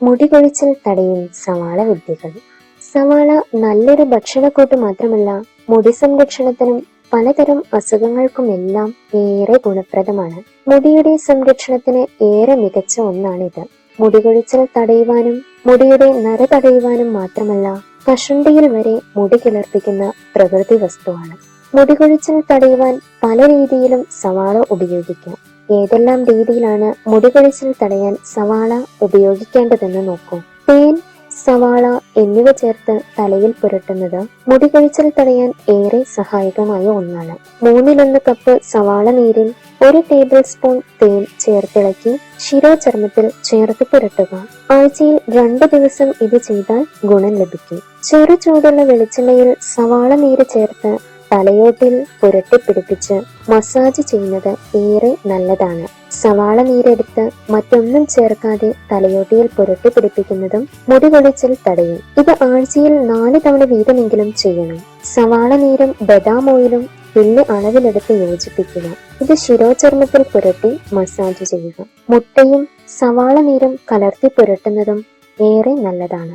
മുടി കൊഴിച്ചിൽ തടയും സവാള വിദ്യകൾ. സവാള നല്ലൊരു ഭക്ഷണക്കൂട്ട് മാത്രമല്ല മുടി സംരക്ഷണത്തിനും പലതരം അസുഖങ്ങൾക്കുമെല്ലാം ഏറെ ഗുണപ്രദമാണ്. മുടിയുടെ സംരക്ഷണത്തിന് ഏറെ മികച്ച ഒന്നാണിത്. മുടി കൊഴിച്ചിൽ തടയുവാനും മുടിയുടെ നര തടയുവാനും മാത്രമല്ല കഷണ്ടിയിൽ വരെ മുടി കിളർപ്പിക്കുന്ന പ്രകൃതി വസ്തുവാണ്. മുടി കൊഴിച്ചിൽ തടയുവാൻ പല രീതിയിലും സവാള ഉപയോഗിക്കാം. ഏതെല്ലാം രീതിയിലാണ് മുടി കൊഴിച്ചിൽ തടയാൻ സവാള ഉപയോഗിക്കേണ്ടതെന്ന് നോക്കൂ. തേൻ സവാള എന്നിവ ചേർത്ത് തലയിൽ പുരട്ടുന്നത് മുടി കൊഴിച്ചിൽ തടയാൻ ഏറെ സഹായകമായ ഒന്നാണ്. മൂന്നിലൊന്ന് കപ്പ് സവാള നീരിൽ ഒരു ടേബിൾ സ്പൂൺ തേൻ ചേർത്തിളക്കി ശിരോചർമ്മത്തിൽ ചേർത്ത് പുരട്ടുക. ആഴ്ചയിൽ രണ്ടു ദിവസം ഇത് ചെയ്താൽ ഗുണം ലഭിക്കും. ചെറു ചൂടുള്ള വെളിച്ചെണ്ണയിൽ സവാള നീര് ചേർത്ത് തലയോട്ടിൽ പുരട്ടിപ്പിടിപ്പിച്ച് മസാജ് ചെയ്യുന്നത് ഏറെ നല്ലതാണ്. സവാള നീരെടുത്ത് മറ്റൊന്നും ചേർക്കാതെ തലയോട്ടിയിൽ പുരട്ടി പിടിപ്പിക്കുന്നതും മുടി കൊഴിച്ചിൽ തടയും. ഇത് ആഴ്ചയിൽ നാല് തവണ വീതമെങ്കിലും ചെയ്യണം. സവാള നീരും ബദാം ഓയിലും പിന്നെ അളവിലെടുത്ത് യോജിപ്പിക്കുക. ഇത് ശിരോചർമ്മത്തിൽ പുരട്ടി മസാജ് ചെയ്യുക. മുട്ടയും സവാള നീരും കലർത്തി പുരട്ടുന്നതും ഏറെ നല്ലതാണ്.